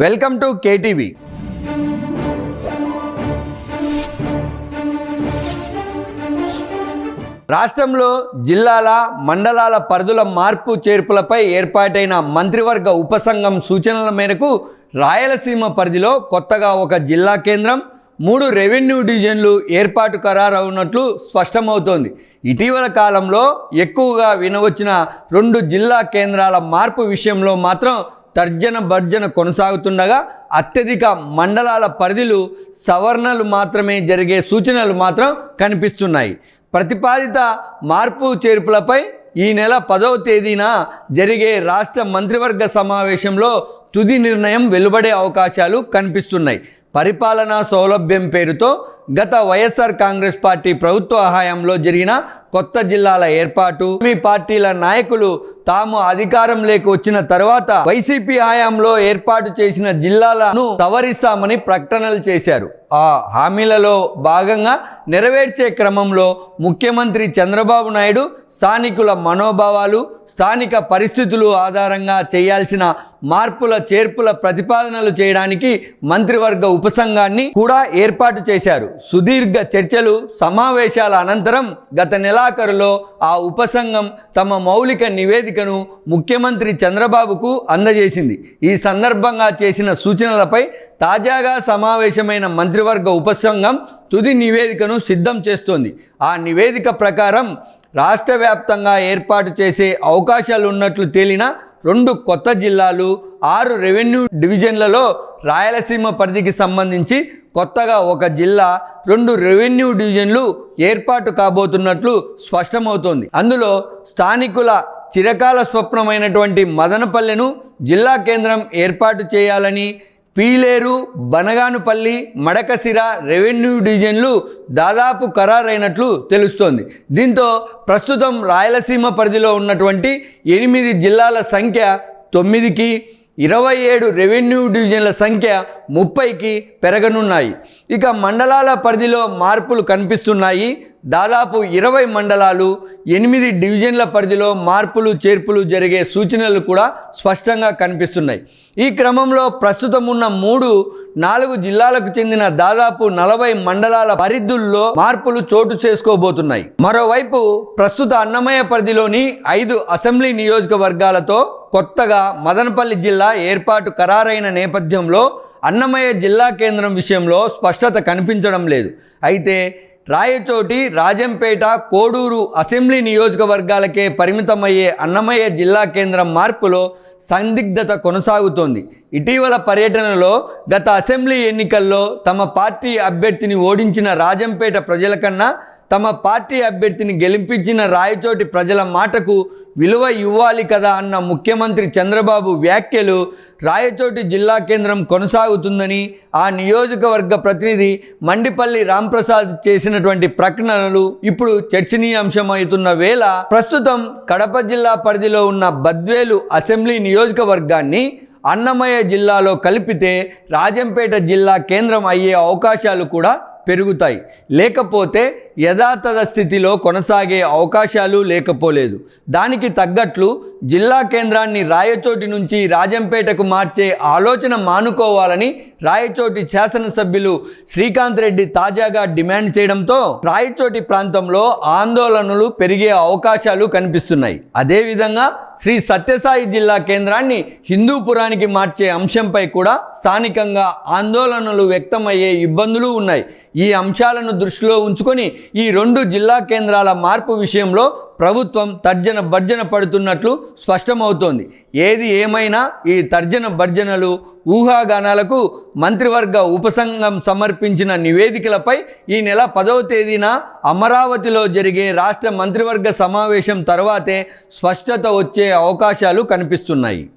Welcome to KTV. రాష్ట్రంలో జిల్లాల మండలాల పరిధుల మార్పు చేర్పులపై ఏర్పాటైన మంత్రివర్గ ఉపసంఘం సూచనల మేరకు రాయలసీమ పరిధిలో కొత్తగా ఒక జిల్లా కేంద్రం మూడు రెవెన్యూ డివిజన్లు ఏర్పాటు ఖరారవునట్లు స్పష్టమవుతోంది. ఇటీవల కాలంలో ఎక్కువగా వినవచ్చిన రెండు జిల్లా కేంద్రాల మార్పు విషయంలో మాత్రం తర్జన భర్జన కొనసాగుతుండగా అత్యధిక మండలాల పరిధులు సవరణలు మాత్రమే జరిగే సూచనలు మాత్రం కనిపిస్తున్నాయి. ప్రతిపాదిత మార్పు చేర్పులపై ఈ నెల పదవ తేదీన జరిగే రాష్ట్ర మంత్రివర్గ సమావేశంలో తుది నిర్ణయం వెలువడే అవకాశాలు కనిపిస్తున్నాయి. పరిపాలనా సౌలభ్యం పేరుతో గత వైఎస్ఆర్ కాంగ్రెస్ పార్టీ ప్రభుత్వ హయాంలో జరిగిన కొత్త జిల్లాల ఏర్పాటు మీ పార్టీల నాయకులు తాము అధికారంలోకి వచ్చిన తర్వాత వైసీపీ హయాంలో ఏర్పాటు చేసిన జిల్లాలను సవరిస్తామని ప్రకటనలు చేశారు. ఆ హామీలలో భాగంగా నెరవేర్చే క్రమంలో ముఖ్యమంత్రి చంద్రబాబు నాయుడు స్థానికుల మనోభావాలు స్థానిక పరిస్థితులు ఆధారంగా చేయాల్సిన మార్పుల చేర్పుల ప్రతిపాదనలు చేయడానికి మంత్రివర్గ ఉపసంఘాన్ని కూడా ఏర్పాటు చేశారు. సుదీర్ఘ చర్చలు సమావేశాల అనంతరం గత నెలాఖరులో ఆ ఉపసంఘం తమ మౌలిక నివేదికను ముఖ్యమంత్రి చంద్రబాబుకు అందజేసింది. ఈ సందర్భంగా చేసిన సూచనలపై తాజాగా సమావేశమైన మంత్రివర్గ ఉపసంఘం తుది నివేదికను సిద్ధం చేస్తోంది. ఆ నివేదిక ప్రకారం రాష్ట్ర వ్యాప్తంగా ఏర్పాటు చేసే అవకాశాలు ఉన్నట్లు తేలిన రెండు కొత్త జిల్లాలు ఆరు రెవెన్యూ డివిజన్లలో రాయలసీమ పరిధికి సంబంధించి కొత్తగా ఒక జిల్లా రెండు రెవెన్యూ డివిజన్లు ఏర్పాటు కాబోతున్నట్లు స్పష్టమవుతోంది. అందులో స్థానికుల చిరకాల స్వప్నమైనటువంటి మదనపల్లెను జిల్లా కేంద్రం ఏర్పాటు చేయాలని పీలేరు బనగానుపల్లి మడకసిర రెవెన్యూ డివిజన్లు దాదాపు ఖరారైనట్లు తెలుస్తోంది. దీంతో ప్రస్తుతం రాయలసీమ పరిధిలో ఉన్నటువంటి ఎనిమిది జిల్లాల సంఖ్య తొమ్మిదికి ఇరవై ఏడు రెవెన్యూ డివిజన్ల సంఖ్య ముప్పైకి పెరగనున్నాయి. ఇక మండలాల పరిధిలో మార్పులు కనిపిస్తున్నాయి. దాదాపు ఇరవై మండలాలు ఎనిమిది డివిజన్ల పరిధిలో మార్పులు చేర్పులు జరిగే సూచనలు కూడా స్పష్టంగా కనిపిస్తున్నాయి. ఈ క్రమంలో ప్రస్తుతం ఉన్న మూడు నాలుగు జిల్లాలకు చెందిన దాదాపు నలభై మండలాల పరిధుల్లో మార్పులు చోటు చేసుకోబోతున్నాయి. మరోవైపు ప్రస్తుత అన్నమయ్య పరిధిలోని ఐదు అసెంబ్లీ నియోజకవర్గాలతో కొత్తగా మదనపల్లి జిల్లా ఏర్పాటు ఖరారైన నేపథ్యంలో అన్నమయ్య జిల్లా కేంద్రం విషయంలో స్పష్టత కనిపించడం లేదు. అయితే రాయచోటి రాజంపేట కోడూరు అసెంబ్లీ నియోజకవర్గాలకే పరిమితమయ్యే అన్నమయ్య జిల్లా కేంద్రం మార్పులో సందిగ్ధత కొనసాగుతోంది. ఇటీవల పర్యటనలో గత అసెంబ్లీ ఎన్నికల్లో తమ పార్టీ అభ్యర్థిని ఓడించిన రాజంపేట ప్రజల కన్నా తమ పార్టీ అభ్యర్థిని గెలిపించిన రాయచోటి ప్రజల మాటకు విలువ ఇవ్వాలి కదా అన్న ముఖ్యమంత్రి చంద్రబాబు వ్యాఖ్యలు రాయచోటి జిల్లా కేంద్రం కొనసాగుతుందని ఆ నియోజకవర్గ ప్రతినిధి మండిపల్లి రాంప్రసాద్ చేసినటువంటి ప్రకటనలు ఇప్పుడు చర్చనీయాంశమవుతున్న వేళ ప్రస్తుతం కడప జిల్లా పరిధిలో ఉన్న బద్వేలు అసెంబ్లీ నియోజకవర్గాన్ని అన్నమయ్య జిల్లాలో కలిపితే రాజంపేట జిల్లా కేంద్రం అయ్యే అవకాశాలు కూడా పెరుగుతాయి. లేకపోతే యథాతథ స్థితిలో కొనసాగే అవకాశాలు లేకపోలేదు. దానికి తగ్గట్లు జిల్లా కేంద్రాన్ని రాయచోటి నుంచి రాజంపేటకు మార్చే ఆలోచన మానుకోవాలని రాయచోటి శాసనసభ్యులు శ్రీకాంత్ రెడ్డి తాజాగా డిమాండ్ చేయడంతో రాయచోటి ప్రాంతంలో ఆందోళనలు పెరిగే అవకాశాలు కనిపిస్తున్నాయి. అదేవిధంగా శ్రీ సత్యసాయి జిల్లా కేంద్రాన్ని హిందూపురానికి మార్చే అంశంపై కూడా స్థానికంగా ఆందోళనలు వ్యక్తమయ్యే ఇబ్బందులు ఉన్నాయి. ఈ అంశాలను దృష్టిలో ఉంచుకొని ఈ రెండు జిల్లా కేంద్రాల మార్పు విషయంలో ప్రభుత్వం తర్జన భర్జన పడుతున్నట్లు స్పష్టమవుతోంది. ఏది ఏమైనా ఈ తర్జన భర్జనలు ఊహాగానాలకు మంత్రివర్గ ఉపసంఘం సమర్పించిన నివేదికలపై ఈ నెల పదవ తేదీన అమరావతిలో జరిగే రాష్ట్ర మంత్రివర్గ సమావేశం తర్వాతే స్పష్టత వచ్చే అవకాశాలు కనిపిస్తున్నాయి.